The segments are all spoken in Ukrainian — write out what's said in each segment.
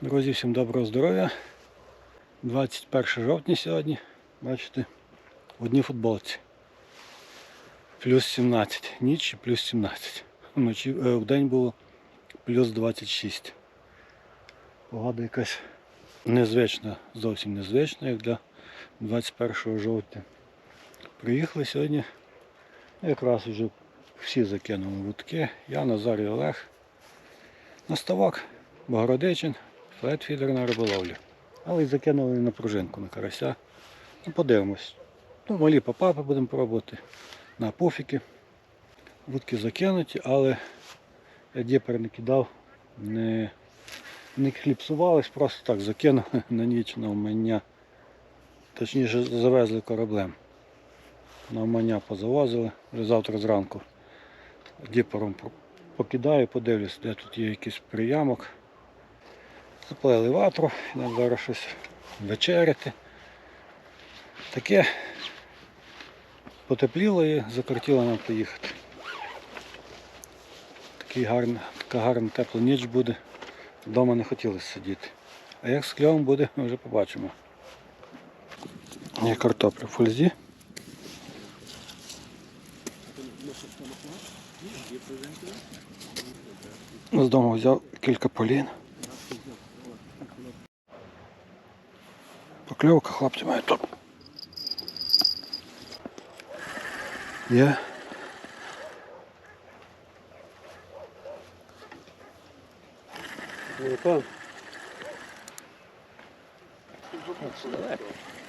Друзі, всім доброго здоров'я. 21 жовтня сьогодні. Бачите, в одній футболці. Плюс 17. Ніч і плюс 17. Вночі, е, в день було плюс 26. Погода якась незвична, зовсім незвична, як для 21 жовтня. Приїхали сьогодні. Якраз вже всі закинули вудки. Я, Назар і Олег. На ставок Богородичин, флетфідер на риболовлю. Але й закинули на пружинку на карася. Ну, подивимось. Ну, малі попапи будемо пробувати. На пуфіки. Вудки закинуті, але діпер не кидав, не, не кліпсувались, просто так закинув на ніч на умання. Точніше завезли кораблем. На умання позавозили, завтра зранку діпером покидаю, подивлюсь, де тут є якийсь приямок. Запалили ватру, нам зараз щось вечеряти. Таке потепліло і закортіло нам поїхати. Такий гарна, така гарна тепла ніч буде. Вдома не хотілося сидіти. А як з кльовом буде, ми вже побачимо. Є картопля в фользі. З дому взяв кілька полін. Покльовка хлопці мають тут. Є.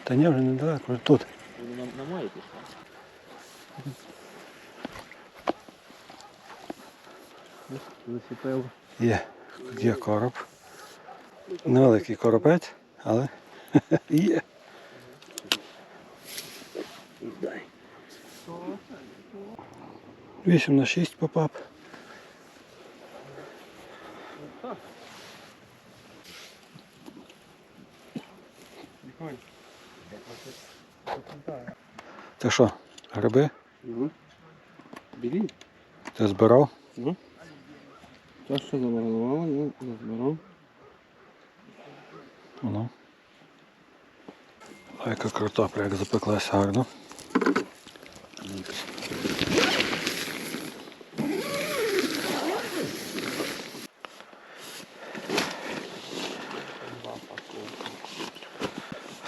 Та ні, вже недалеко, вже тут. На, на мої пішла. Засіпив. Є. Тут є короб. Невеликий коробець, але є. Дай. 8 на 6 попап. Це що, гриби? Угу. Білі. Ти збирав? Ну. Те, що замаринувало, я збирав. Ну. А яка картопля, як запеклась гарно.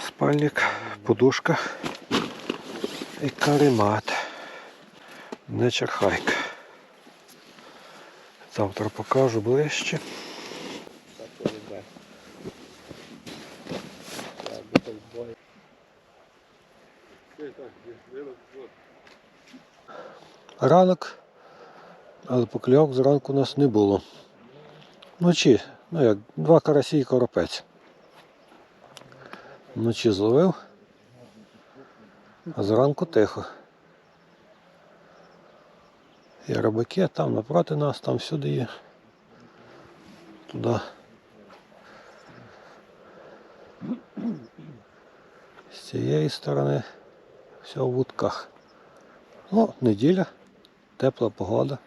Спальник, подушка і каремат. Не черхайка. Завтра покажу ближче. Ранок, але покльовок зранку у нас не було. Вночі, ну як, два карасі і коропець. Вночі зловив, а зранку тихо. Є рибаки, там напроти нас, там всюди є. Туди. З цієї сторони все в вудках. Ну, неділя, тепла погода.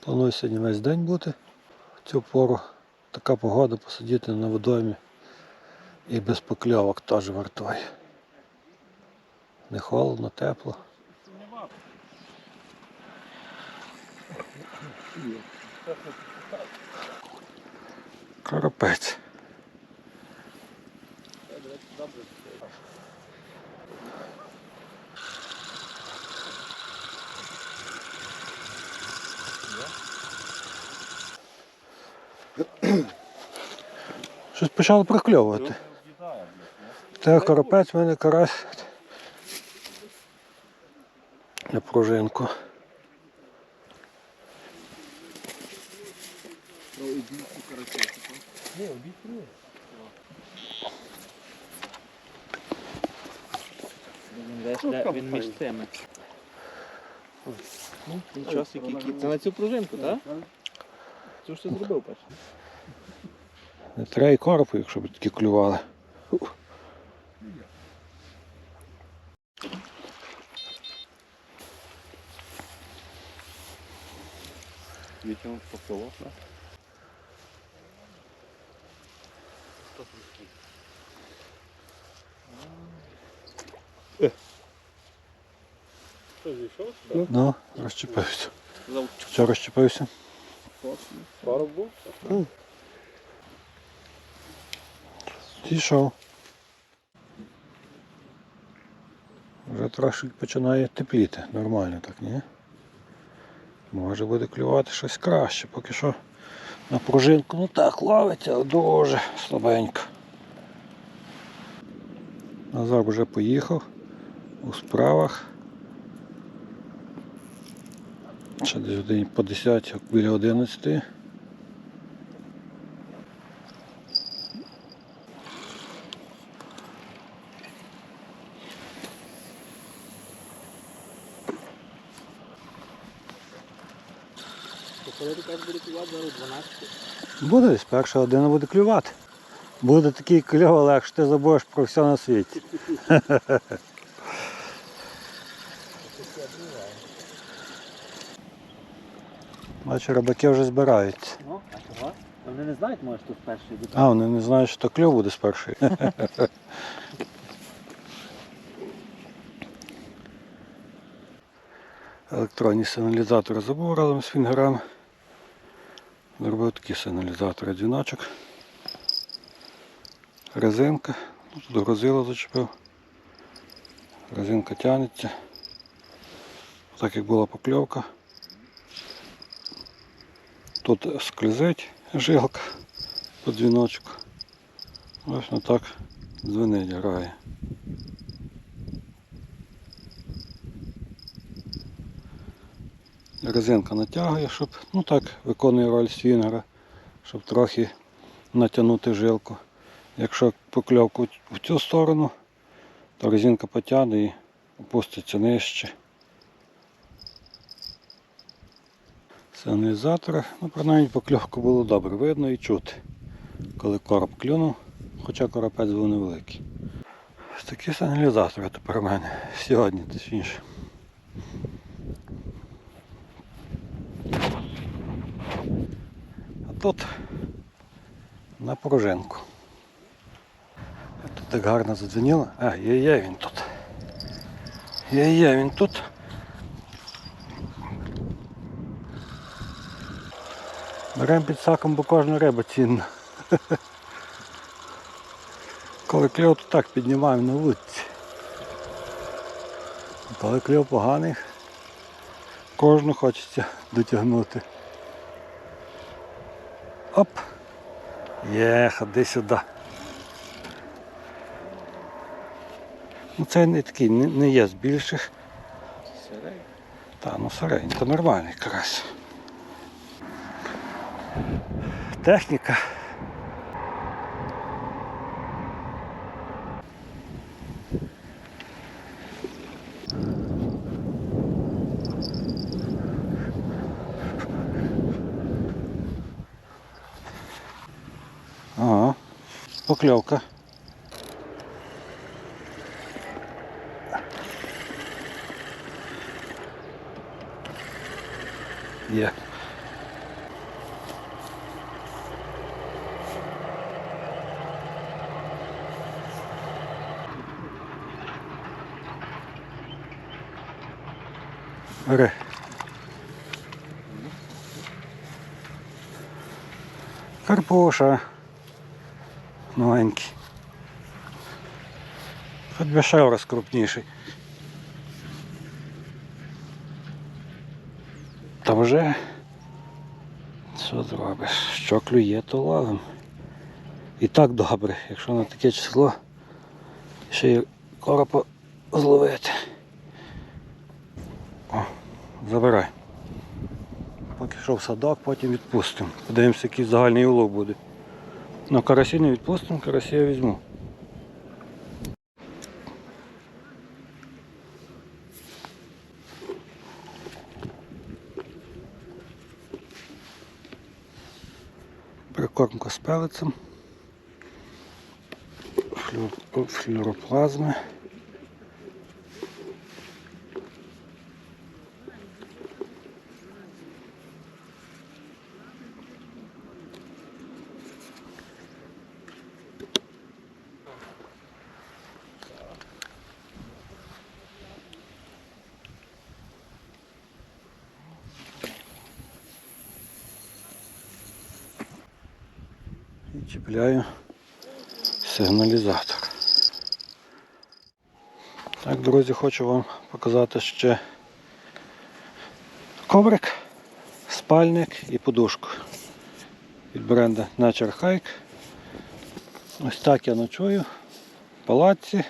Планую сьогодні весь день бути. В цю пору така погода посидіти на водоймі і без покльовок теж вартує. Не холодно, тепло. Коропець. Почало прокльовувати. Це коропець, в мене карась. На пружинку. Він між цими. Нічого собі кіт. Це на цю пружинку, так? Це ж ти зробив перше. Не треба і коропу, якщо б такі клювали. Ух. Вітер поплавок, так? Що, зійшов? Ну, розчепився. Що розчепився? пару був? Зійшов. Вже трошки починає тепліти. Нормально так, ні? Може буде клювати щось краще, поки що на пружинку ну так ловиться, але дуже слабенько. Назар вже поїхав у справах. Ще десь по 10, біля 11. Коли ти буде клювати зараз 12. Буде десь перша година буде клювати. Буде такий кльов, але якщо ти забудеш про все на світі. Бачу, рибаки вже збираються. Ну, а чого? Вони не знають, може, тут перший буде. А, вони не знають, що кльов буде з першої. Електронні сигналізатори забув разом з фінгерами. Зробив такі сигналізатори дзвіночок. Резинка. Ну, Тут грузило зачепив. Резинка тягнеться. Так як була покльовка. Тут скользить жилка по дзвіночку. Ось так дзвенить грає. Резинка натягує, щоб, ну так, виконує роль свінгера, щоб трохи натягнути жилку. Якщо покльовку в цю сторону, то резинка потягне і опуститься нижче. Сигналізатора, ну принаймні покльовку було добре видно і чути, коли короб клюнув, хоча коропець був невеликий. Такі сигналізатори тепер у мене сьогодні точніше. Тут на пружинку. Тут так гарно задзвеніло. А, є, є він тут. Є, є він тут. Беремо під саком, бо кожна риба цінна. Коли кльов, то так піднімаємо на вудці. Коли кльов поганий, кожну хочеться дотягнути. Оп! Є, ходи сюди. Ну це не такий, не, не є з більших. Сирень? Та, ну сирень, то нормальний карась. Техніка. Покльовка. Є. Бери. Карпуша. Маленький. Хоч би ще раз крупніший. Та вже що зробиш? Що клює, то ловим. І так добре, якщо на таке число ще й коропа зловити. О, забирай. Поки що в садок, потім відпустимо. Подивимося, який загальний улов буде. Ну, карасі не відпустимо, карасі я візьму. Прикормка з пелицем. Флюр- чіпляю сигналізатор. Так, друзі, хочу вам показати ще коврик, спальник і подушку від бренду Nature Hike. Ось так я ночую в палаці,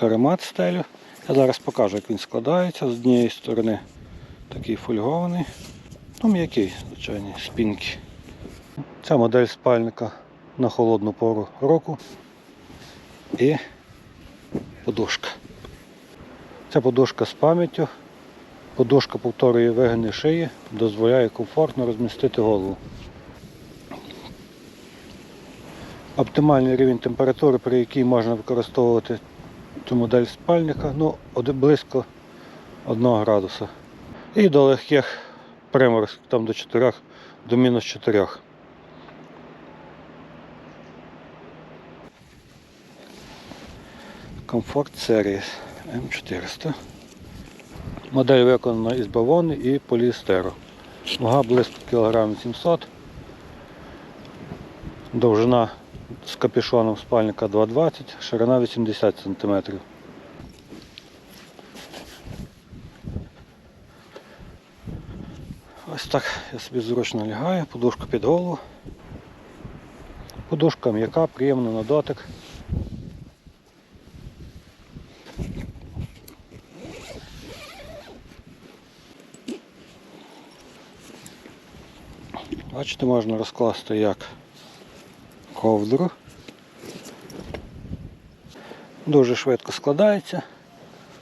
каремат стелю. Я зараз покажу, як він складається. З однієї сторони такий фольгований, ну м'який, звичайний, спінки. Ця модель спальника на холодну пору року і подушка. Ця подушка з пам'яттю. Подушка повторює вигини шиї, дозволяє комфортно розмістити голову. Оптимальний рівень температури, при якій можна використовувати цю модель спальника, ну, близько 1 градуса. І до легких приморозків, там до 4, до мінус 4. Комфорт Series М400. Модель виконана із бавовни і поліестеру. Вага близько кілограмів 700. Довжина з капюшоном спальника 2,20, ширина 80 см. Ось так я собі зручно лягаю, подушка під голову. Подушка м'яка, приємна на дотик. Бачите, можна розкласти як ковдру. Дуже швидко складається.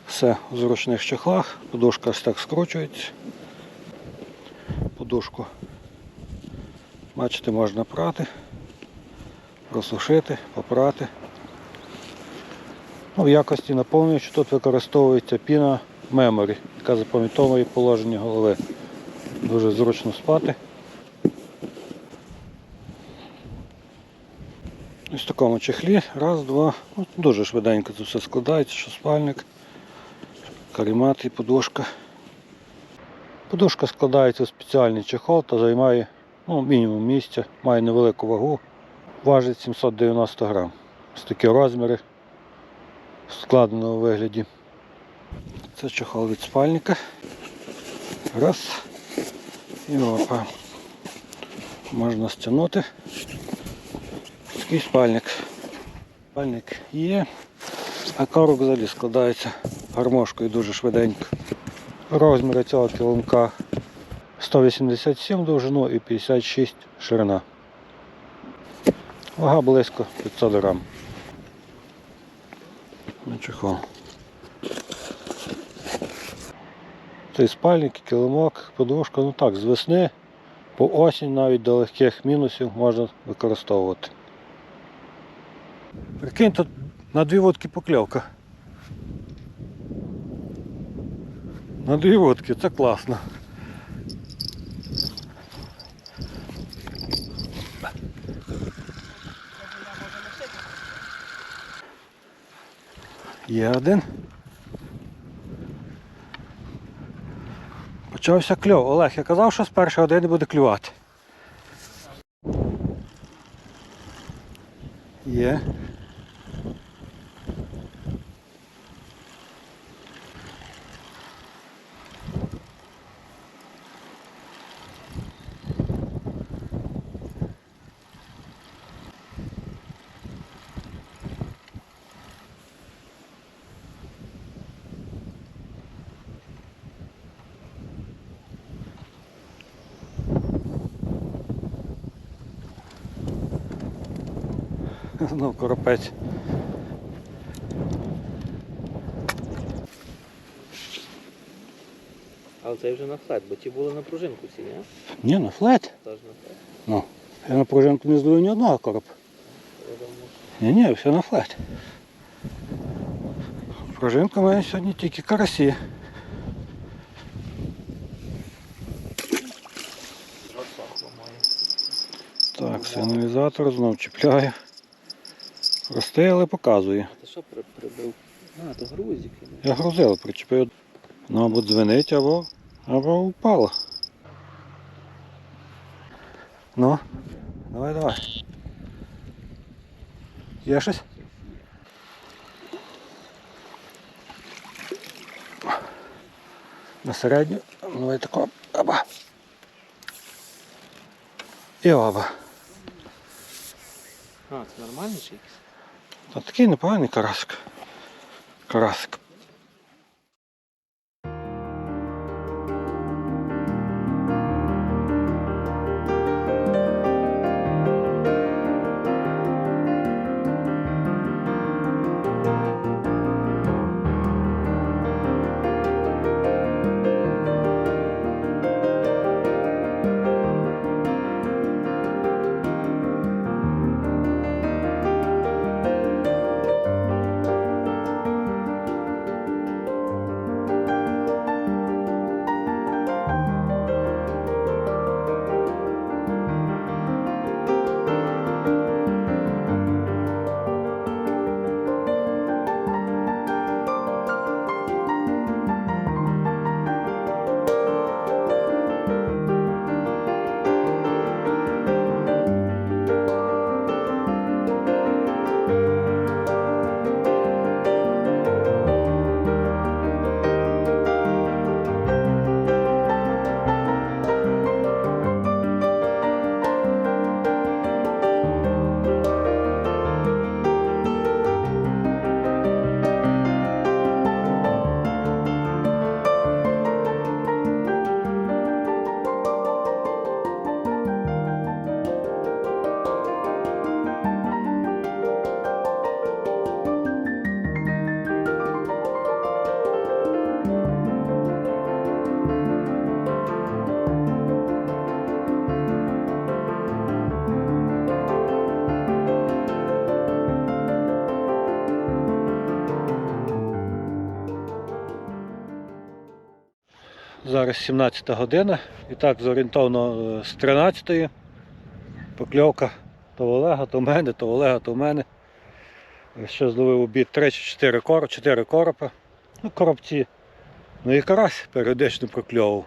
Все в зручних чехлах. Подушка ось так скручується. Подушку, бачите, можна прати, просушити, попрати. Ну, в якості наповнюючи тут використовується піна меморі, яка запам'ятовує положення голови. Дуже зручно спати. Ось в такому чехлі. Раз, два. Ну, дуже швиденько це все складається, що спальник, каремат і подушка. Подушка складається в спеціальний чехол та займає ну, мінімум місця, має невелику вагу, важить 790 грам. Ось такі розміри в складеному вигляді. Це чехол від спальника. Раз. І опа. Можна стягнути. Такий спальник. Спальник є, а корок взагалі складається гармошкою дуже швиденько. Розміри цього килимка 187 довжину і 56 ширина. Вага близько 500 грам. Чехол. Цей спальник, килимок, подушка, ну так, з весни по осінь навіть до легких мінусів можна використовувати. Прикинь, тут на дві водки покльовка. На дві водки, це класно. Є один. Почався кльов. Олег, я казав, що з першої години буде клювати. Є. Знов коропець. Але це вже на флет, бо ті були на пружинку ці, ні? Ні, на флет. Теж на флет. Ну, я на пружинку не здаю ні одного коропа. Ні, ні, все на флет. Пружинка має сьогодні тільки карасі. Так, сигналізатор знов чіпляю. Простий, але показує. Ти що при- прибив? А, то грузик. Я грузив, причепив. Ну, або дзвенить, або, або впало. Ну, Давай, давай. Є щось? На середню. Давай тако. Аба. І оба. А, це нормальний чи якийсь? Та такий непоганий карасик. Карасик. Зараз 17 година. І так зорієнтовно е, з 13-ї покльовка то в Олега, то в мене, то в Олега, то в мене. Е, Ще зловив обід 3 чи 4 кор, 4 коропа. Ну, коробці. Ну і карась періодично прокльовував.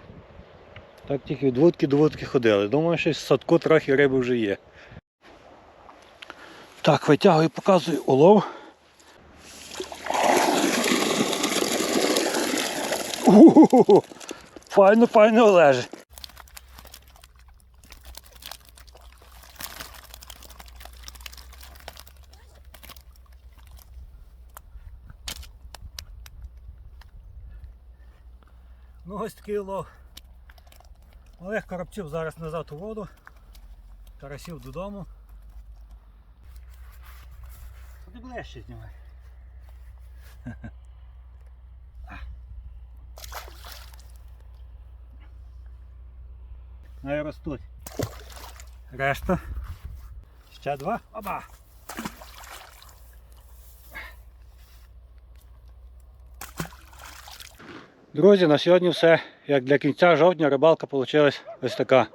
Так тільки від вудки до вудки ходили. Думаю, що в садку трохи риби вже є. Так, витягую, показую улов. У-ху-ху-ху. Файно, файно лежить. Ну ось такий улов. Олег коробців зараз назад у воду. Карасів додому. Ти ближче знімай. Най ростуть. Решта. Ще два. Оба. Друзі, на сьогодні все. Як для кінця жовтня рибалка вийшла ось така.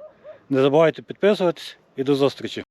Не забувайте підписуватись і до зустрічі.